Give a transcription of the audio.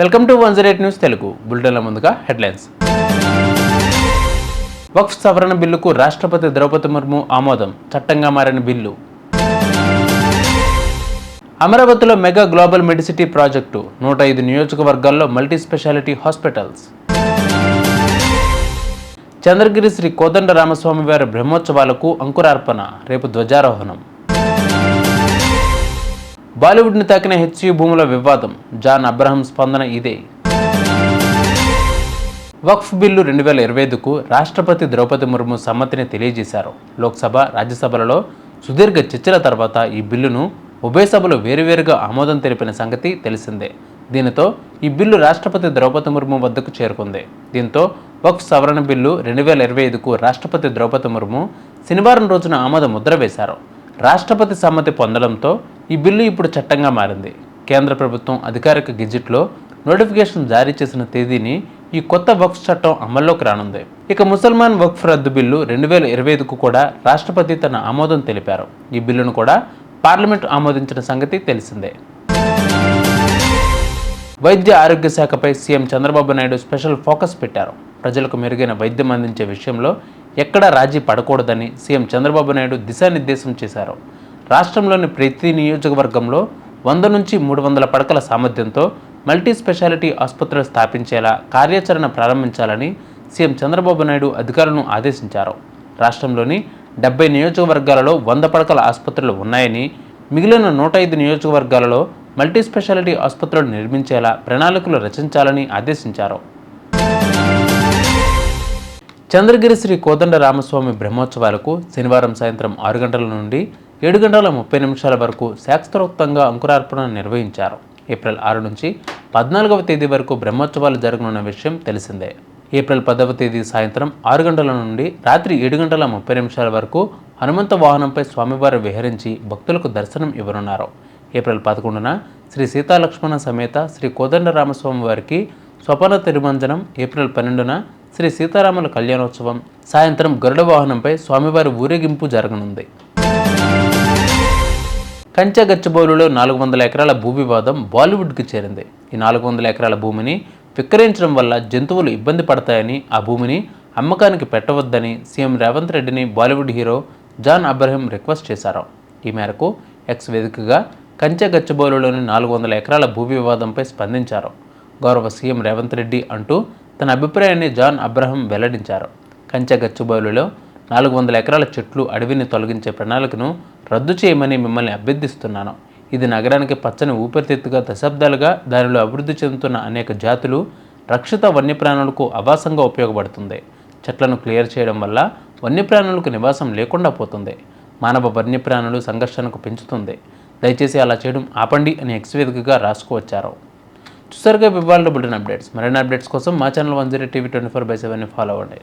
Welcome to one zero eight news Telugu. బులెటిన్ల ముందుగా headlines. వక్ఫ్ సవరణ బిల్లుకు రాష్ట్రపతి ద్రౌపది ముర్ము ఆమోదం చట్టంగా మారిన బిల్లు. అమరావతిలో మెగా గ్లోబల్ మెడిసిటీ ప్రాజెక్టు నూట ఐదు నియోజకవర్గాల్లో multi speciality hospitals. Chandragiri Sri Kodanda Ramaswamy వారి బ్రహ్మోత్సవాలకు అంకురార్పణ రేపు ధ్వజారోహణం. బాలీవుడ్ని తాకిన హెచ్యు భూముల వివాదం. జాన్ అబ్రహం స్పందన ఇదే. వక్ఫ్ బిల్లు రెండు వేల ఇరవై ఐదుకు రాష్ట్రపతి ద్రౌపది ముర్ము సమ్మతిని తెలియజేశారు. లోక్సభ రాజ్యసభలలో సుదీర్ఘ చర్చల తర్వాత ఈ బిల్లును ఉభయ సభలు వేరువేరుగా ఆమోదం తెలిపిన సంగతి తెలిసిందే. దీనితో ఈ బిల్లు రాష్ట్రపతి ద్రౌపది ముర్ము వద్దకు చేరుకుంది. దీంతో వక్ఫ్ సవరణ బిల్లు రెండు వేల ఇరవై ఐదుకు రాష్ట్రపతి ద్రౌపది ముర్ము శనివారం రోజున ఆమోద ముద్ర వేశారు. రాష్ట్రపతి సమ్మతి పొందడంతో ఈ బిల్లు ఇప్పుడు చట్టంగా మారింది. కేంద్ర ప్రభుత్వం అధికారిక గెజిట్లో నోటిఫికేషన్ జారీ చేసిన తేదీని ఈ కొత్త వక్ఫ్ చట్టం అమల్లోకి రానుంది. ఇక ముసల్మాన్ వక్ఫ్ రద్దు బిల్లు రెండు వేల ఇరవై ఐదుకు కూడా రాష్ట్రపతి తన ఆమోదం తెలిపారు. ఈ బిల్లును కూడా పార్లమెంట్ ఆమోదించిన సంగతి తెలిసిందే. వైద్య ఆరోగ్య శాఖపై CM Chandrababu Naidu special focus పెట్టారు. ప్రజలకు మెరుగైన వైద్యం అందించే విషయంలో ఎక్కడా రాజీ పడకూడదని సీఎం చంద్రబాబు నాయుడు దిశానిర్దేశం చేశారు. రాష్ట్రంలోని ప్రతి నియోజకవర్గంలో వంద నుంచి మూడు వందల పడకల సామర్థ్యంతో మల్టీ స్పెషాలిటీ ఆసుపత్రులు స్థాపించేలా కార్యాచరణ ప్రారంభించాలని సీఎం చంద్రబాబు నాయుడు అధికారులను ఆదేశించారు. రాష్ట్రంలోని డెబ్బై నియోజకవర్గాలలో వంద పడకల ఆసుపత్రులు ఉన్నాయని మిగిలిన నూట ఐదు నియోజకవర్గాలలో మల్టీ స్పెషాలిటీ ఆసుపత్రులు నిర్మించేలా ప్రణాళికలు రచించాలని ఆదేశించారు. చంద్రగిరి శ్రీ కోదండ రామస్వామి బ్రహ్మోత్సవాలకు శనివారం సాయంత్రం ఆరు గంటల నుండి ఏడు గంటల ముప్పై నిమిషాల వరకు శాస్త్రోక్తంగా అంకురార్పణ నిర్వహించారు. ఏప్రిల్ ఆరు నుంచి పద్నాలుగవ తేదీ వరకు బ్రహ్మోత్సవాలు జరగనున్న విషయం తెలిసిందే. ఏప్రిల్ పదవ తేదీ సాయంత్రం ఆరు గంటల నుండి రాత్రి ఏడు గంటల ముప్పై నిమిషాల వరకు హనుమంత వాహనంపై స్వామివారు విహరించి భక్తులకు దర్శనం ఇవ్వనున్నారు. ఏప్రిల్ పదకొండున శ్రీ సీతాలక్ష్మణ సమేత శ్రీ కోదండ రామస్వామి వారికి స్వపన తిరుమంజనం ఏప్రిల్ పన్నెండున శ్రీ సీతారాముల కళ్యాణోత్సవం సాయంత్రం గరుడ వాహనంపై స్వామివారి ఊరేగింపు జరగనుంది. కంచె గచ్చిబౌలులో నాలుగు వందల ఎకరాల భూ వివాదం బాలీవుడ్కి చేరింది. ఈ నాలుగు వందల ఎకరాల భూమిని విక్రయించడం వల్ల జంతువులు ఇబ్బంది పడతాయని ఆ భూమిని అమ్మకానికి పెట్టవద్దని సీఎం రేవంత్ రెడ్డిని Bollywood hero John Abraham request చేశారు. ఈ మేరకు ఎక్స్ వేదికగా కంచె గచ్చబౌలిలోని నాలుగు వందల ఎకరాల భూ వివాదంపై స్పందించారు. గౌరవ సీఎం రేవంత్ రెడ్డి అంటూ తన అభిప్రాయాన్ని జాన్ అబ్రహం వెల్లడించారు. కంచె గచ్చబౌలిలో నాలుగు వందల ఎకరాల చెట్లు అడవిని తొలగించే ప్రణాళికను రద్దు చేయమని మిమ్మల్ని అభ్యర్థిస్తున్నాను. ఇది నగరానికి పచ్చని ఊపిరితిత్తుగా దశాబ్దాలుగా దానిలో అభివృద్ధి చెందుతున్న అనేక జాతులు రక్షిత వన్యప్రాణులకు ఆవాసంగా ఉపయోగపడుతుంది. చెట్లను క్లియర్ చేయడం వల్ల వన్యప్రాణులకు నివాసం లేకుండా పోతుంది. మానవ వన్యప్రాణులు సంఘర్షణకు పెంచుతుంది. దయచేసి అలా చేయడం ఆపండి అని ఎక్స్ వేదికగా రాసుకువచ్చారు చూసారుగా ఇవాళ బులెటిన్ అప్డేట్స్. మరిన్ని అప్డేట్స్ కోసం మా channel one zero TV twenty four by seven follow అవ్వండి.